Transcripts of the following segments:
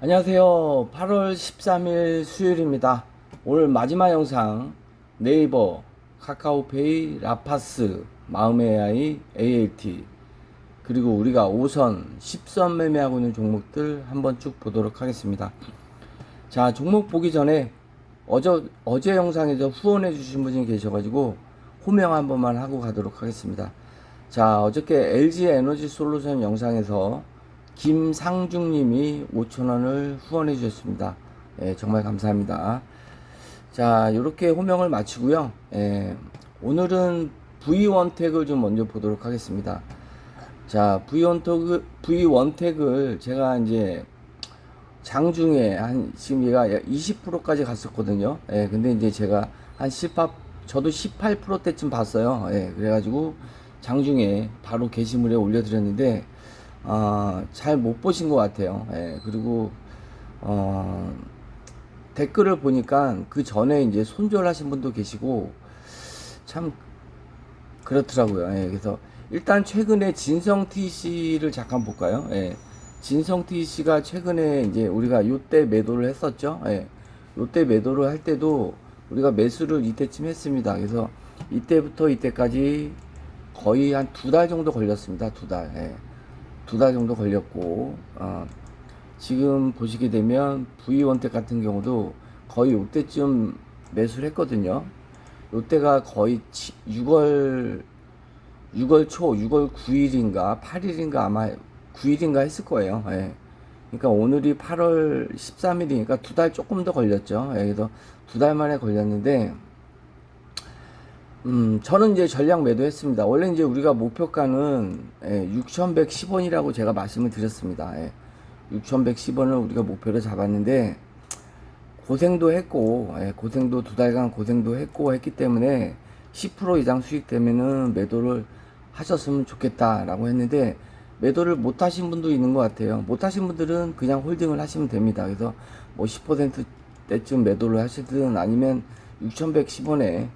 안녕하세요. 8월 13일 수요일입니다. 오늘 마지막 영상 네이버, 카카오페이, 라파스, 마음의 AI, ALT 그리고 우리가 5선, 10선 매매하고 있는 종목들 한번 쭉 보도록 하겠습니다. 자, 종목 보기 전에 어제, 어제 영상에서 후원해 주신 분이 계셔가지고 호명 한 번만 하고 가도록 하겠습니다. 자, 어저께 LG 에너지 솔루션 영상에서 김상중님이 5천원을 후원해 주셨습니다. 예, 정말 감사합니다. 자, 이렇게 호명을 마치고요. 예, 오늘은 V1 택을 좀 먼저 보도록 하겠습니다. 자, V1 택을, V1 택을 제가 이제 장중에 한 지금 얘가 20%까지 갔었거든요. 예, 근데 이제 제가 한 18, 저도 18%대쯤 봤어요. 예, 그래가지고 장중에 바로 게시물에 올려드렸는데, 어, 잘못 보신 것 같아요. 예, 그리고, 어, 댓글을 보니까 그 전에 이제 손절하신 분도 계시고, 참, 그렇더라고요. 예, 그래서 일단 최근에 진성 TC를 잠깐 볼까요? 예. 진성 TC가 최근에 이제 우리가 요때 매도를 했었죠. 예. 요때 매도를 할 때도 우리가 매수를 이때쯤 했습니다. 그래서 이때부터 이때까지 거의 한 두 달 정도 걸렸습니다. 두 달. 예. 두 달 정도 걸렸고, 어, 지금 보시게 되면 V1택 같은 경우도 거의 요때쯤 매수를 했거든요. 요때가 거의 6월 6월 초, 6월 9일인가 8일인가 아마 9일인가 했을 거예요. 예. 그러니까 오늘이 8월 13일이니까 두 달 조금 더 걸렸죠. 예, 그래서 두 달 만에 걸렸는데, 음, 저는 이제 전량 매도했습니다. 원래 이제 우리가 목표가는 예, 6,110원이라고 제가 말씀을 드렸습니다. 예. 6,110원을 우리가 목표로 잡았는데, 고생도 했고, 예, 고생도 두 달간 고생도 했고 했기 때문에 10% 이상 수익 되면은 매도를 하셨으면 좋겠다라고 했는데 매도를 못 하신 분도 있는 것 같아요. 못 하신 분들은 그냥 홀딩을 하시면 됩니다. 그래서 뭐 10%대쯤 매도를 하시든 아니면 6,110원에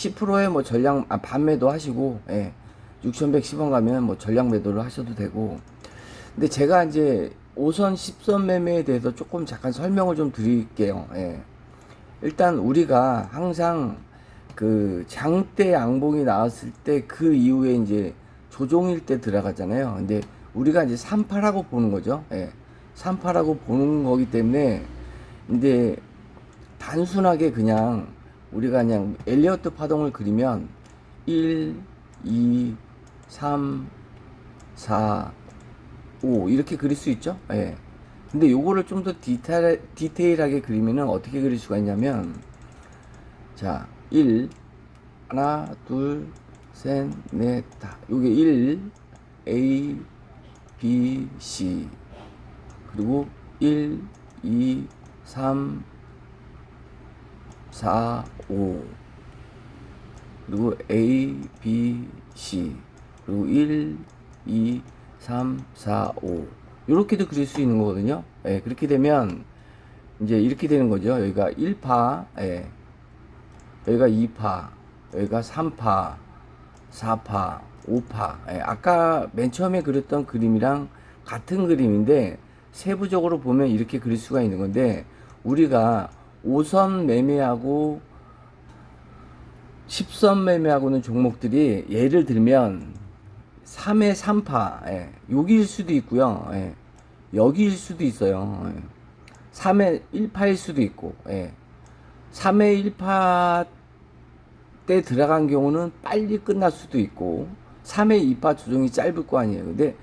10%에 뭐 전량 아, 반매도 하시고 예. 6,110원 가면 뭐 전량 매도를 하셔도 되고 근데 제가 이제 5선 10선 매매에 대해서 조금 잠깐 설명을 좀 드릴게요. 예. 일단 우리가 항상 그 장대 양봉이 나왔을 때 그 이후에 이제 조종일 때 들어가잖아요. 근데 우리가 이제 38하고 보는 거죠. 예. 38하고 보는 거기 때문에 근데 단순하게 그냥 우리가 그냥 엘리어트 파동을 그리면 1, 2, 3, 4, 5 이렇게 그릴 수 있죠. 예. 근데 요거를 좀 더 디테일, 디테일하게 그리면은 어떻게 그릴 수가 있냐면 자, 1 하나, 둘, 셋, 넷, 다. 요게 1 A B C 그리고 1 2 3 4 5 그리고 A B C 그리고 1 2 3 4 5 이렇게도 그릴 수 있는 거거든요. 예, 그렇게 되면 이제 이렇게 되는 거죠. 여기가 1파, 예. 여기가 2파, 여기가 3파, 4파, 5파. 예, 아까 맨 처음에 그렸던 그림이랑 같은 그림인데 세부적으로 보면 이렇게 그릴 수가 있는 건데 우리가 5선 매매하고 10선 매매하고는 종목들이 예를 들면 3의 3파, 예, 여기일 수도 있고요. 예, 여기일 수도 있어요. 예. 3의 1파일 수도 있고, 예. 3의 1파 때 들어간 경우는 빨리 끝날 수도 있고 3의 2파 조정이 짧을 거 아니에요. 근데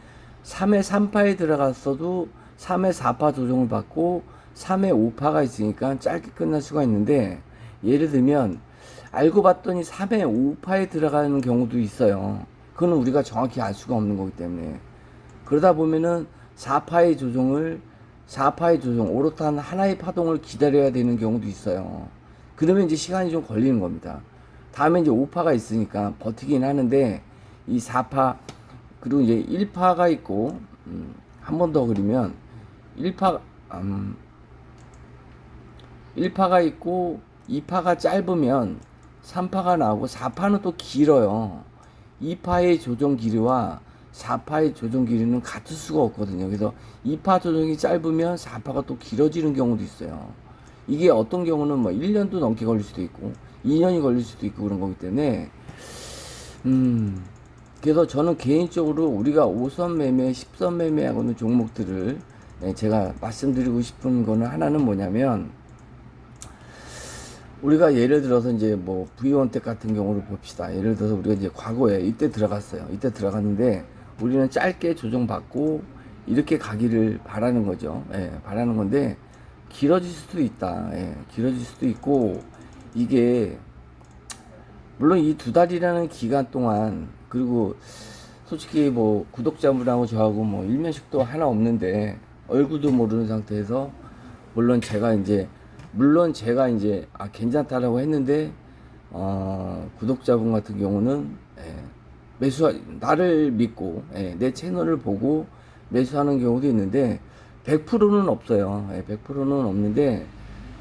3의 3파에 들어갔어도 3의 4파 조정을 받고 3의 5파가 있으니까 짧게 끝날 수가 있는데 예를 들면 알고 봤더니 3의 5파에 들어가는 경우도 있어요. 그거는 우리가 정확히 알 수가 없는 거기 때문에 그러다 보면은 4파의 조정을 4파의 조정, 오롯한 하나의 파동을 기다려야 되는 경우도 있어요. 그러면 이제 시간이 좀 걸리는 겁니다. 다음에 이제 5파가 있으니까 버티긴 하는데 이 4파 그리고 이제 1파가 있고 음, 한 번 더 그리면 1파 음, 1파가 있고 2파가 짧으면 3파가 나오고 4파는 또 길어요. 2파의 조정 길이와 4파의 조정 길이는 같을 수가 없거든요. 그래서 2파 조정이 짧으면 4파가 또 길어지는 경우도 있어요. 이게 어떤 경우는 뭐 1년도 넘게 걸릴 수도 있고 2년이 걸릴 수도 있고 그런 거기 때문에 음 그래서 저는 개인적으로 우리가 5선 매매, 10선 매매하고는 종목들을 예, 제가 말씀드리고 싶은 거는 하나는 뭐냐면 우리가 예를 들어서 이제 뭐 V1텍 같은 경우를 봅시다. 예를 들어서 우리가 이제 과거에 이때 들어갔어요. 이때 들어갔는데 우리는 짧게 조정받고 이렇게 가기를 바라는 거죠. 예, 바라는 건데 길어질 수도 있다. 예, 길어질 수도 있고 이게 물론 이 두 달이라는 기간 동안 그리고 솔직히 뭐 구독자분하고 저하고 뭐 일면식도 하나 없는데 얼굴도 모르는 상태에서 물론 제가 이제 물론 제가 이제 아 괜찮다라고 했는데 어 구독자분 같은 경우는 예, 매수 나를 믿고 예, 내 채널을 보고 매수하는 경우도 있는데 100%는 없어요. 예, 100%는 없는데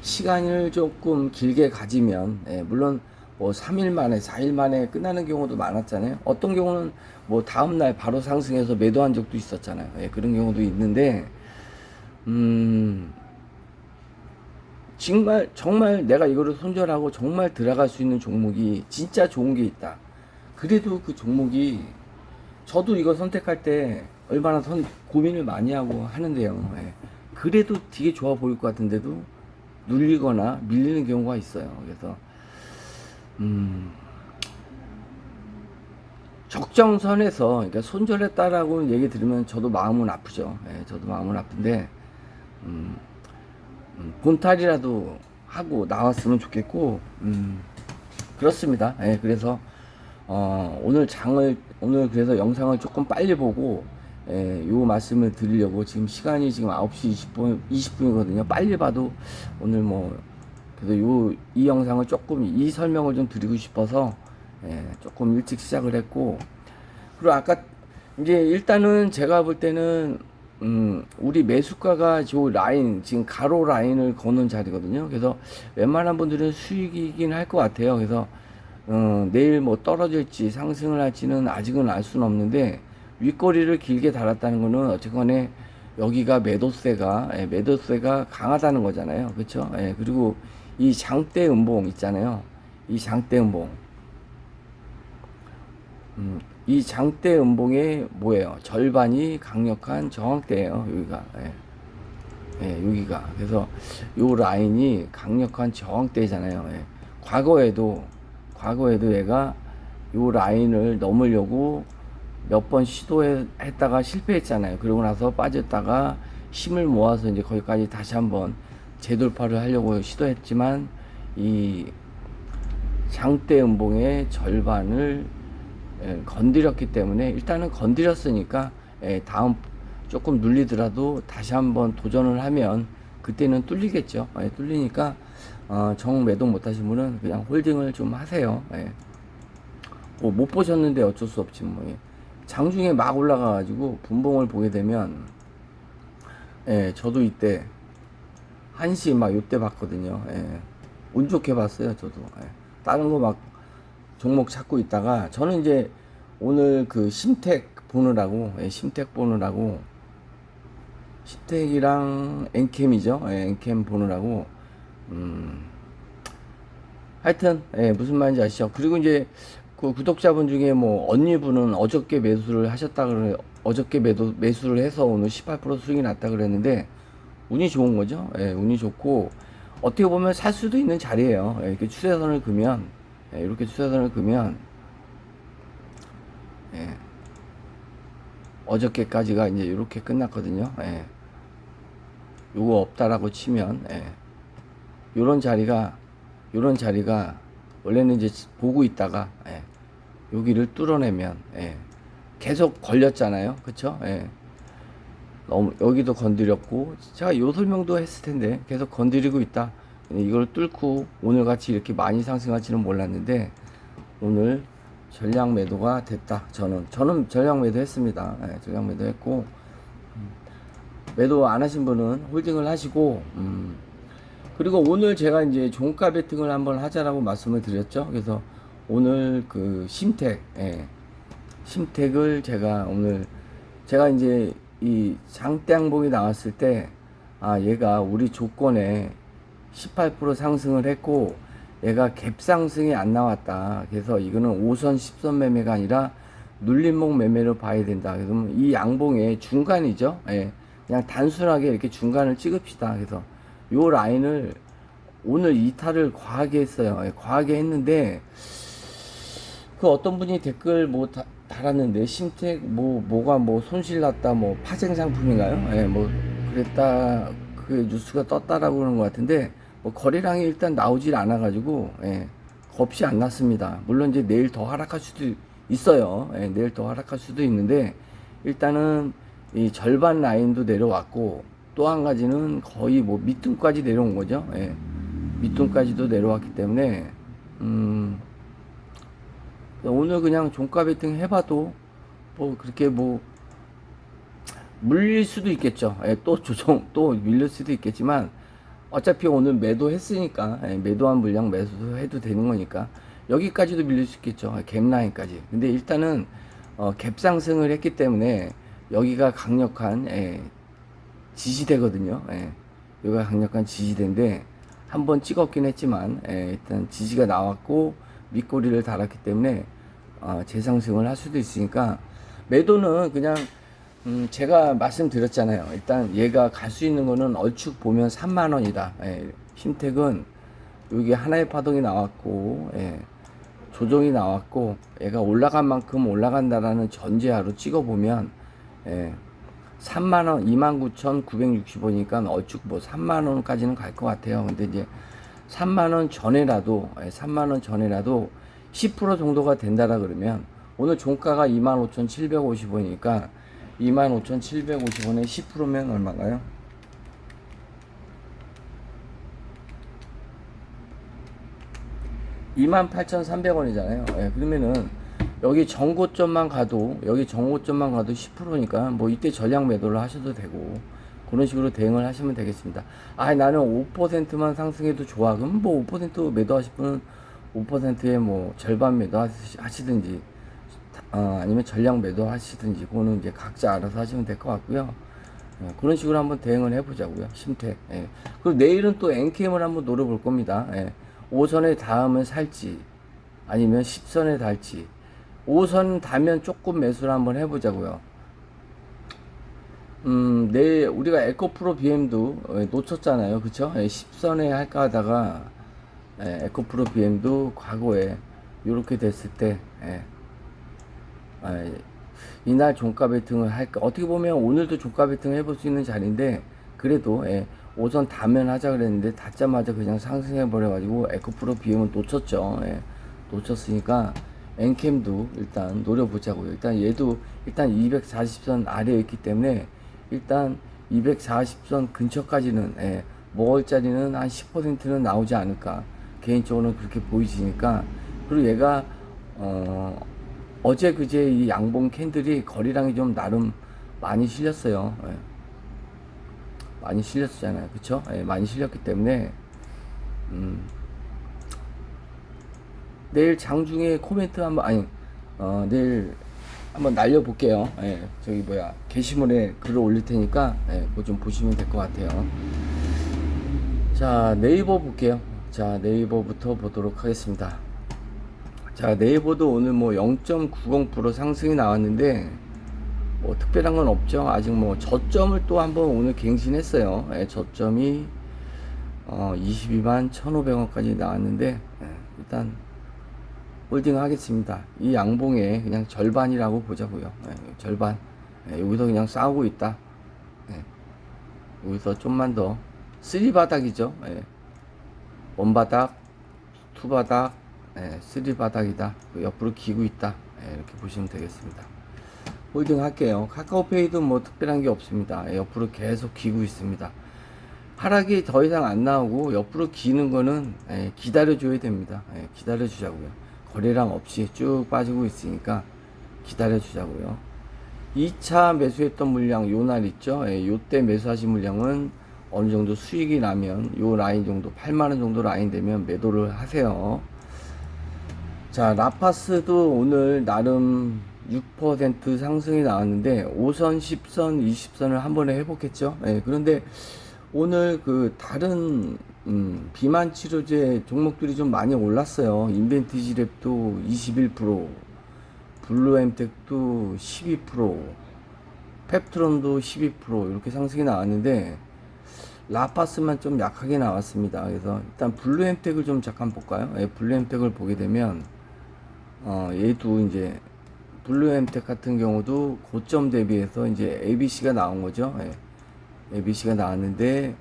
시간을 조금 길게 가지면 예, 물론 뭐 3일 만에 4일 만에 끝나는 경우도 많았잖아요. 어떤 경우는 뭐 다음 날 바로 상승해서 매도한 적도 있었잖아요. 예, 그런 경우도 있는데 음 정말 정말 내가 이거를 손절하고 정말 들어갈 수 있는 종목이 진짜 좋은 게 있다. 그래도 그 종목이 저도 이거 선택할 때 얼마나 선 고민을 많이 하고 하는데요. 예. 그래도 되게 좋아 보일 것 같은데도 눌리거나 밀리는 경우가 있어요. 그래서 음 적정선에서 그러니까 손절했다라고 얘기 들으면 저도 마음은 아프죠. 예, 저도 마음은 아픈데 음, 음, 본탈이라도 하고 나왔으면 좋겠고 음, 그렇습니다. 예, 그래서 어, 오늘 장을 오늘 그래서 영상을 조금 빨리 보고 예, 요 말씀을 드리려고 지금 시간이 지금 9시 20분 20분이거든요. 빨리 봐도 오늘 뭐 그래서 요 이 영상을 조금 이 설명을 좀 드리고 싶어서 예, 조금 일찍 시작을 했고 그리고 아까 이제 일단은 제가 볼 때는 음, 우리 매수가가 저 라인, 지금 가로 라인을 거는 자리거든요. 그래서 웬만한 분들은 수익이긴 할 것 같아요. 그래서, 어, 내일 뭐 떨어질지 상승을 할지는 아직은 알 수는 없는데, 윗꼬리를 길게 달았다는 거는 어쨌거나 여기가 매도세가, 예, 매도세가 강하다는 거잖아요. 그쵸? 예, 그리고 이 장대 음봉 있잖아요. 이 장대 음봉. 음, 이 장대 음봉의 뭐예요? 절반이 강력한 저항대예요. 여기가. 예. 예, 여기가. 그래서 요 라인이 강력한 저항대잖아요. 예. 과거에도 과거에도 얘가 요 라인을 넘으려고 몇 번 시도했다가 실패했잖아요. 그러고 나서 빠졌다가 힘을 모아서 이제 거기까지 다시 한번 재돌파를 하려고 시도했지만 이 장대 음봉의 절반을 예, 건드렸기 때문에 일단은 건드렸으니까 예, 다음 조금 눌리더라도 다시 한번 도전을 하면 그때는 뚫리겠죠. 예, 뚫리니까 어, 정 매도 못하신 분은 그냥 홀딩을 좀 하세요. 예. 뭐못 보셨는데 어쩔 수 없지 뭐. 예. 장중에 막 올라가가지고 분봉을 보게 되면 예, 저도 이때 한시 막 요때 봤거든요. 예. 운 좋게 봤어요, 저도. 예. 다른 거 막 종목 찾고 있다가 저는 이제 오늘 그 심택 보느라고 예, 심택 보느라고 심택이랑 엔캠이죠. 예, 엔캠 보느라고 음 하여튼 예, 무슨 말인지 아시죠? 그리고 이제 그 구독자분 중에 뭐 언니분은 어저께 매수를 하셨다 그래 어저께 매도 매수를 해서 오늘 18% 수익이 났다 그랬는데 운이 좋은 거죠. 예, 운이 좋고 어떻게 보면 살 수도 있는 자리예요. 예, 이렇게 추세선을 그면 예, 이렇게 추세선을 그면 예, 어저께까지가 이제 이렇게 끝났거든요. 예, 요거 없다라고 치면 예, 요런 자리가 요런 자리가 원래는 이제 보고 있다가 예, 여기를 뚫어내면 예, 계속 걸렸잖아요. 그쵸? 예. 너무 여기도 건드렸고 제가 요 설명도 했을 텐데 계속 건드리고 있다. 이걸 뚫고 오늘 같이 이렇게 많이 상승할지는 몰랐는데 오늘 전량 매도가 됐다. 저는 저는 전량 매도 했습니다. 예, 전량 매도 했고 음, 매도 안 하신 분은 홀딩을 하시고 음, 그리고 오늘 제가 이제 종가 베팅을 한번 하자라고 말씀을 드렸죠. 그래서 오늘 그 심택 예, 심택을 제가 오늘 제가 이제 이 장대항봉이 나왔을 때 아 얘가 우리 조건에 18% 상승을 했고 얘가 갭 상승이 안 나왔다. 그래서 이거는 5선 10선 매매가 아니라 눌림목 매매로 봐야 된다. 그러면 이 양봉의 중간이죠. 예. 그냥 단순하게 이렇게 중간을 찍읍시다. 그래서 요 라인을 오늘 이탈을 과하게 했어요. 예, 과하게 했는데 그 어떤 분이 댓글 뭐 다, 달았는데 심택 뭐 뭐가 뭐 손실 났다 뭐 파생 상품인가요? 예, 뭐 그랬다 그 뉴스가 떴다라고 그러는 것 같은데 뭐 거래량이 일단 나오질 않아 가지고 예, 겁이 안 났습니다. 물론 이제 내일 더 하락할 수도 있어요. 예, 내일 더 하락할 수도 있는데 일단은 이 절반 라인도 내려왔고 또 한 가지는 거의 뭐 밑둥까지 내려온 거죠. 예, 밑둥까지도 내려왔기 때문에 음. 오늘 그냥 종가 베팅 해봐도 뭐 그렇게 뭐 물릴 수도 있겠죠. 예, 또 조정 또 밀릴 수도 있겠지만 어차피 오늘 매도 했으니까 예, 매도한 물량 매수해도 되는 거니까 여기까지도 밀릴 수 있겠죠. 아, 갭 라인까지. 근데 일단은 어, 갭 상승을 했기 때문에 여기가 강력한 예, 지지대거든요. 예, 여기가 강력한 지지대인데 한번 찍었긴 했지만 예, 일단 지지가 나왔고 밑꼬리를 달았기 때문에 어, 재상승을 할 수도 있으니까 매도는 그냥 음, 제가 말씀드렸잖아요. 일단 얘가 갈 수 있는 거는 얼추 보면 3만 원이다. 예, 힘택은 여기 하나의 파동이 나왔고 예, 조정이 나왔고 얘가 올라간 만큼 올라간다라는 전제하로 찍어 보면 예, 3만 원, 29,960원이니까 얼추 뭐 3만 원까지는 갈 것 같아요. 근데 이제 3만 원 전에라도 예, 3만 원 전에라도 10% 정도가 된다라 그러면 오늘 종가가 25,750원이니까 25,750원에 10%면 얼마인가요? 이만 8,300원이잖아요. 예, 그러면은 여기 정고점만 가도 여기 정고점만 가도 10%니까 뭐 이때 전량 매도를 하셔도 되고 그런 식으로 대응을 하시면 되겠습니다. 아 나는 5%만 상승해도 좋아. 그럼 뭐5% 매도하실 분은 5%에 뭐 절반 매도 하시든지 어, 아니면 전량 매도 하시든지 그거는 이제 각자 알아서 하시면 될 것 같고요. 예, 그런 식으로 한번 대응을 해보자고요. 심택. 예. 그리고 내일은 또 NKM을 한번 노려볼 겁니다. 예. 5선에 닿으면 살지 아니면 10선에 닿을지 5선 닿으면 조금 매수를 한번 해보자고요. 음, 내일 우리가 에코프로 BM도 어, 놓쳤잖아요. 그쵸? 예, 10선에 할까 하다가 예, 에코프로 BM도 과거에 이렇게 됐을 때 예, 아, 이날 종가 베팅을 할까? 어떻게 보면 오늘도 종가 베팅을 해볼 수 있는 자리인데 그래도 예, 오선 다면 하자 그랬는데 닿자마자 그냥 상승해 버려 가지고 에코프로 비용은 놓쳤죠. 예, 놓쳤으니까 엔캠도 일단 노려보자고요. 일단 얘도 일단 240선 아래에 있기 때문에 일단 240선 근처까지는 예, 먹을 자리는 한 10%는 나오지 않을까. 개인적으로는 그렇게 보이시니까. 그리고 얘가 어 어제 그제 이 양봉 캔들이 거리량이 좀 나름 많이 실렸어요. 예. 많이 실렸잖아요. 그쵸? 예, 많이 실렸기 때문에, 음, 내일 장중에 코멘트 한번, 아니, 어, 내일 한번 날려볼게요. 예, 저기 뭐야, 게시물에 글을 올릴 테니까, 예, 그거 좀 보시면 될 것 같아요. 자, 네이버 볼게요. 자, 네이버부터 보도록 하겠습니다. 자, 네이버도 오늘 뭐 0.90% 상승이 나왔는데, 뭐 특별한 건 없죠. 아직 뭐 저점을 또 한번 오늘 갱신했어요. 예, 저점이 어, 22만 1,500원까지 나왔는데, 예, 일단 홀딩 하겠습니다. 이 양봉에 그냥 절반이라고 보자고요. 예, 절반. 예, 여기서 그냥 싸우고 있다. 예, 여기서 좀만 더 쓰리 바닥이죠. 예. 원 바닥, 투 바닥, 예, 쓰리 바닥이다. 그 옆으로 기고 있다. 예, 이렇게 보시면 되겠습니다. 홀딩 할게요. 카카오페이도 뭐 특별한 게 없습니다. 예, 옆으로 계속 기고 있습니다. 하락이 더 이상 안 나오고 옆으로 기는 거는 예, 기다려 줘야 됩니다. 예, 기다려 주자고요. 거래량 없이 쭉 빠지고 있으니까 기다려 주자고요. 2차 매수했던 물량 요 날 있죠. 예, 요때 매수하신 물량은 어느 정도 수익이 나면 요 라인 정도 8만원 정도 라인 되면 매도를 하세요. 자, 라파스도 오늘 나름 6% 상승이 나왔는데 5선, 10선, 20선을 한 번에 회복했죠. 예, 그런데 오늘 그 다른 음, 비만 치료제 종목들이 좀 많이 올랐어요. 인벤티지 랩도 21%, 블루엠텍도 12%, 펩트론도 12% 이렇게 상승이 나왔는데 라파스만 좀 약하게 나왔습니다. 그래서 일단 블루엠텍을 좀 잠깐 볼까요? 예, 블루엠텍을 보게 되면 어, 얘도 이제 블루엠텍 같은 경우도 고점 대비해서 이제 ABC가 나온 거죠. 예. ABC가 나왔는데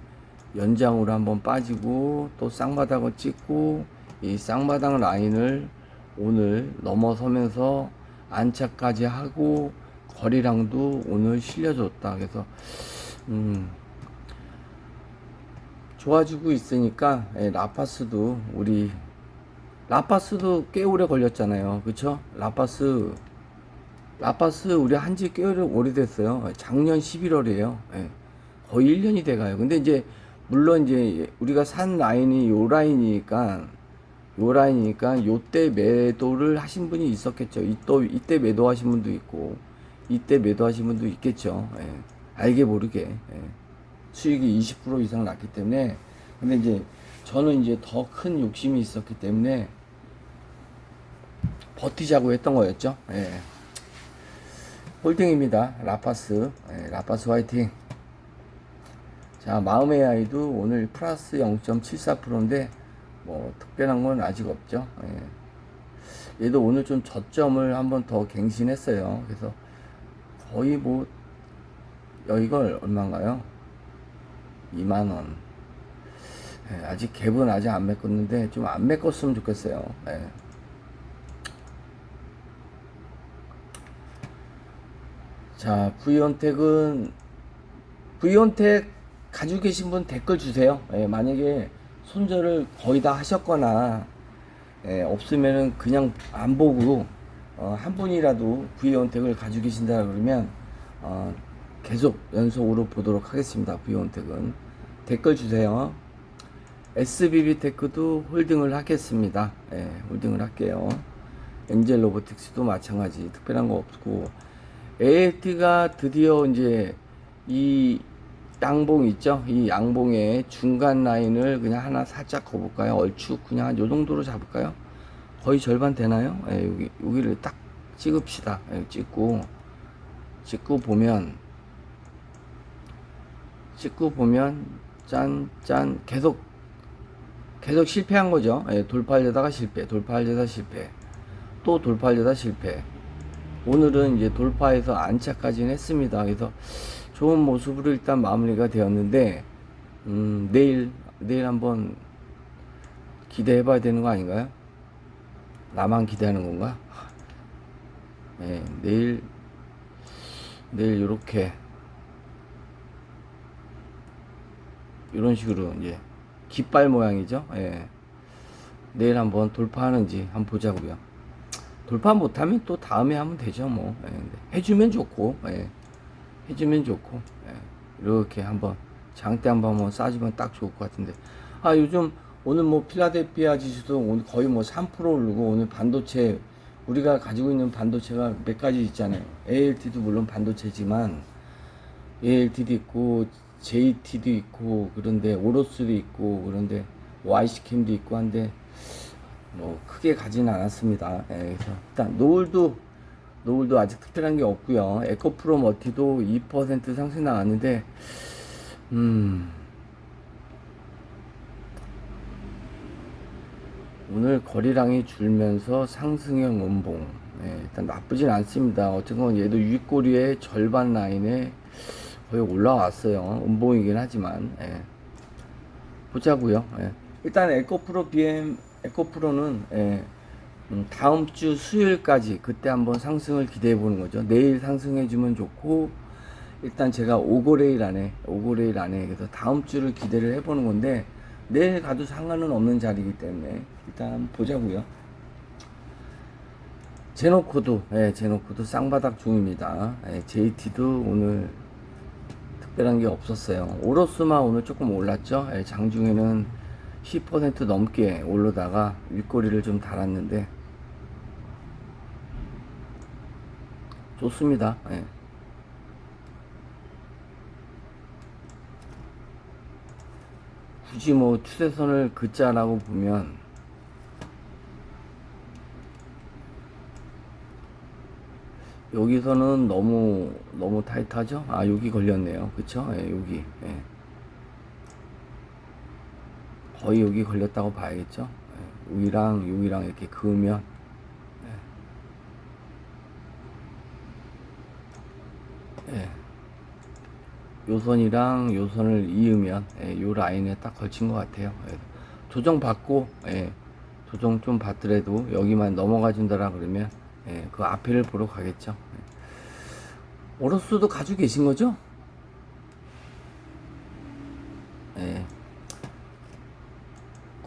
연장으로 한번 빠지고 또 쌍바닥을 찍고 이 쌍바닥 라인을 오늘 넘어서면서 안착까지 하고 거리랑도 오늘 실려줬다. 그래서 음 좋아지고 있으니까 예, 라파스도 우리 라파스도 꽤 오래 걸렸잖아요. 그쵸? 라파스 라파스 우리 한지 꽤 오래- 오래됐어요. 작년 11월이에요. 거의 1년이 돼가요. 근데 이제 물론 이제 우리가 산 라인이 요 라인이니까 요 라인이니까 요때 매도를 하신 분이 있었겠죠. 이또 이때 매도하신 분도 있고 이때 매도하신 분도 있겠죠. 예. 알게 모르게 예. 수익이 20% 이상 났기 때문에 근데 이제 저는 이제 더 큰 욕심이 있었기 때문에 버티자고 했던 거였죠. 예. 홀딩입니다. 라파스. 예, 라파스 화이팅. 자, 마음의 아이도 오늘 플러스 0.74%인데 뭐 특별한 건 아직 없죠. 예. 얘도 오늘 좀 저점을 한번 더 갱신했어요. 그래서 거의 뭐 여, 이걸 얼마인가요? 2만 원. 예, 아직 갭은 아직 안 메꿨는데 좀 안 메꿨으면 좋겠어요. 예. 자, 부이온택은 부이온택 가지고 계신 분 댓글 주세요. 예, 만약에 손절을 거의 다 하셨거나 예, 없으면은 그냥 안 보고 어, 한 분이라도 부이온택을 가지고 계신다 그러면 어, 계속 연속으로 보도록 하겠습니다. 부이온택은 댓글 주세요. SBB 테크도 홀딩을 하겠습니다. 예, 홀딩을 할게요. 엔젤 로보틱스도 마찬가지 특별한 거 없고 ALT가 드디어 이제 이 양봉 있죠? 이 양봉의 중간 라인을 그냥 하나 살짝 거볼까요? 얼추 그냥 한 요 정도로 잡을까요? 거의 절반 되나요? 예, 여기 여기를 딱 찍읍시다. 예, 찍고 찍고 보면 찍고 보면 짠 짠 계속 계속 실패한 거죠. 예, 돌파하려다가 실패, 돌파하려다 실패, 또 돌파하려다 실패. 오늘은 이제 돌파해서 안착까지는 했습니다. 그래서 좋은 모습으로 일단 마무리가 되었는데, 음, 내일, 내일 한번 기대해 봐야 되는 거 아닌가요? 나만 기대하는 건가? 예, 내일, 내일 요렇게, 이런 식으로 이제 깃발 모양이죠. 예. 내일 한번 돌파하는지 한번 보자고요. 돌파 못하면 또 다음에 하면 되죠. 뭐 예. 해주면 좋고 예. 해주면 좋고 예. 이렇게 한번 장대 한번 뭐 싸주면 딱 좋을 것 같은데 아 요즘 오늘 뭐 필라델피아 지수도 오늘 거의 뭐 3% 오르고 오늘 반도체 우리가 가지고 있는 반도체가 몇 가지 있잖아요. ALT도 물론 반도체지만 ALT도 있고 JT도 있고 그런데 오로스도 있고 그런데 YC캠도 있고 한데 뭐 크게 가지는 않았습니다. 예, 그래서 일단 노을도 노을도 아직 특별한 게 없고요. 에코프로 머티도 2% 상승 나왔는데 음 오늘 거리량이 줄면서 상승형 음봉 예, 일단 나쁘진 않습니다. 어쨌건 얘도 윗꼬리의 절반 라인에 거의 올라왔어요. 음봉이긴 하지만 예. 보자고요. 예. 일단 에코프로 BM 에코프로는 예, 음, 다음 주 수요일까지 그때 한번 상승을 기대해 보는 거죠. 내일 상승해 주면 좋고 일단 제가 오고레일 안에 오고레일 안에 그래서 다음 주를 기대를 해 보는 건데 내일 가도 상관은 없는 자리이기 때문에 일단 보자고요. 제노코도 예, 제노코도 쌍바닥 중입니다. 예, JT도 오늘 특별한 게 없었어요. 오로스만 오늘 조금 올랐죠. 예, 장중에는 10% 넘게 올라다가 윗꼬리를 좀 달았는데 좋습니다. 예. 굳이 뭐 추세선을 긋자라고 보면 여기서는 너무 너무 타이트하죠? 아 여기 걸렸네요. 그쵸? 예, 여기 예. 거의 여기 걸렸다고 봐야겠죠? 예, 여기랑 여기랑 이렇게 그으면 예. 예. 요선이랑 요선을 이으면 예, 요 라인에 딱 걸친 것 같아요. 예. 조정 받고 예, 조정 좀 받더라도 여기만 넘어가 준다라 그러면 예, 그 앞에를 보러 가겠죠. 예. 오로스도 가지고 계신 거죠? 예.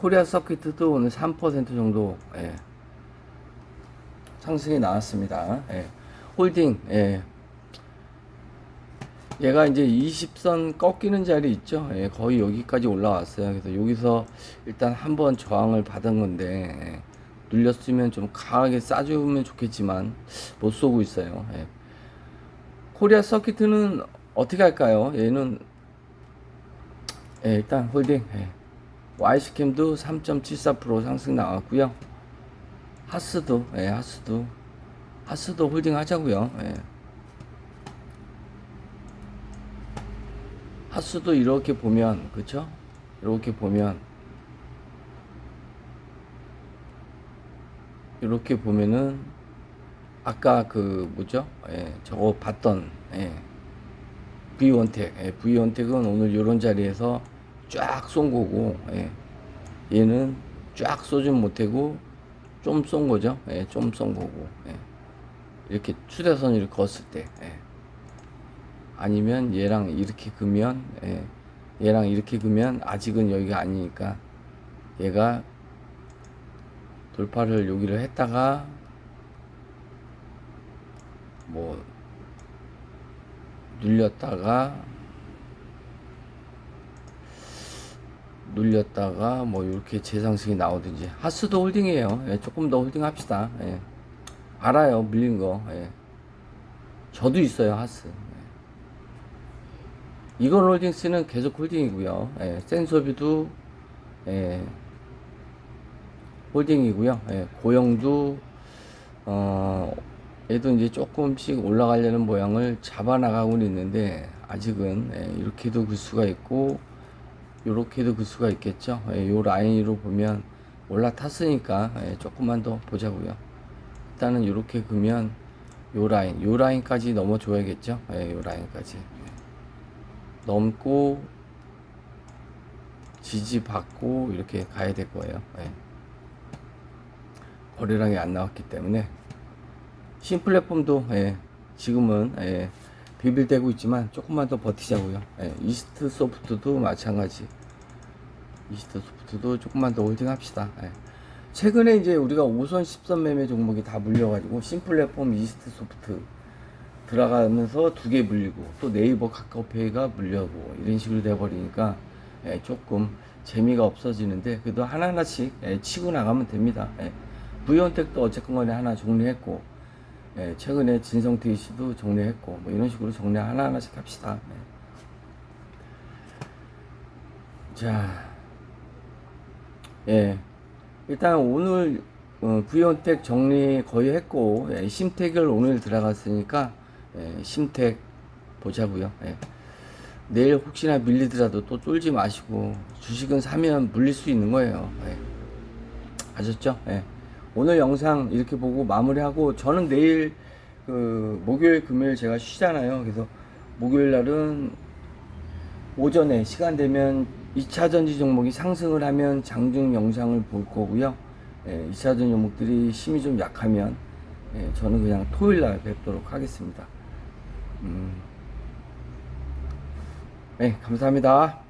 코리아 서킷도 오늘 3% 정도 예, 상승이 나왔습니다. 예. 홀딩 예. 얘가 이제 20선 꺾이는 자리 있죠. 예, 거의 여기까지 올라왔어요. 그래서 여기서 일단 한번 저항을 받은 건데 예, 눌렸으면 좀 강하게 싸주면 좋겠지만 못 쏘고 있어요. 예. 코리아 서킷은 어떻게 할까요? 얘는 예, 일단 홀딩. 예. Y스캠도 3.74% 상승 나왔고요. 하스도 예, 하스도 하스도 홀딩 하자고요. 예. 하수도 이렇게 보면 그쵸? 이렇게 보면 이렇게 보면은 아까 그 뭐죠? 예, 저거 봤던 예, V원택 예, V원택은 오늘 이런 자리에서 쫙 쏜 거고 예, 얘는 쫙 쏘진 못하고 좀 쏜 거죠? 예, 좀 쏜 거고 예, 이렇게 추대선을 그었을 때 예. 아니면 얘랑 이렇게 그면 예, 얘랑 이렇게 그면 아직은 여기가 아니니까 얘가 돌파를 여기를 했다가 뭐 눌렸다가 눌렸다가 뭐 이렇게 재상승이 나오든지 하스도 홀딩이에요 예, 조금 더 홀딩 합시다 예. 알아요 밀린 거 예. 저도 있어요 하스 이건 홀딩스는 계속 홀딩이고요. 예, 센소비도 예, 홀딩이고요. 예, 고영도 어, 얘도 이제 조금씩 올라가려는 모양을 잡아 나가고는 있는데 아직은 예, 이렇게도 그 수가 있고 이렇게도 그 수가 있겠죠. 예, 요 라인으로 보면 올라탔으니까 예, 조금만 더 보자고요. 일단은 이렇게 그면 요 라인, 요 라인까지 넘어 줘야겠죠. 예, 요 라인까지. 넘고 지지 받고 이렇게 가야 될 거예요. 예. 거래량이 안 나왔기 때문에 신플랫폼도 예, 지금은 예, 비빌대고 있지만 조금만 더 버티자고요. 예, 이스트 소프트도 마찬가지. 이스트 소프트도 조금만 더 홀딩합시다. 예. 최근에 이제 우리가 5선 10선 매매 종목이 다 물려가지고 신플랫폼 이스트 소프트 들어가면서 두 개 물리고 또 네이버 카카오페이가 물려고 이런 식으로 돼버리니까 예, 조금 재미가 없어지는데 그래도 하나하나씩 예, 치고 나가면 됩니다. 예. 부연택도 어쨌건 간에 하나 정리했고 예, 최근에 진성태 씨도 정리했고 뭐 이런 식으로 정리 하나하나씩 합시다. 예. 자, 예, 일단 오늘 어, 부연택 정리 거의 했고 예, 심택을 오늘 들어갔으니까 예, 심택 보자고요. 예. 내일 혹시나 밀리더라도 또 쫄지 마시고 주식은 사면 물릴 수 있는 거예요. 예. 아셨죠? 예. 오늘 영상 이렇게 보고 마무리하고 저는 내일 그 목요일 금요일 제가 쉬잖아요. 그래서 목요일 날은 오전에 시간 되면 2차 전지 종목이 상승을 하면 장중 영상을 볼 거고요. 예, 2차 전지 종목들이 힘이 좀 약하면 예, 저는 그냥 토요일 날 뵙도록 하겠습니다. 음. 네, 감사합니다.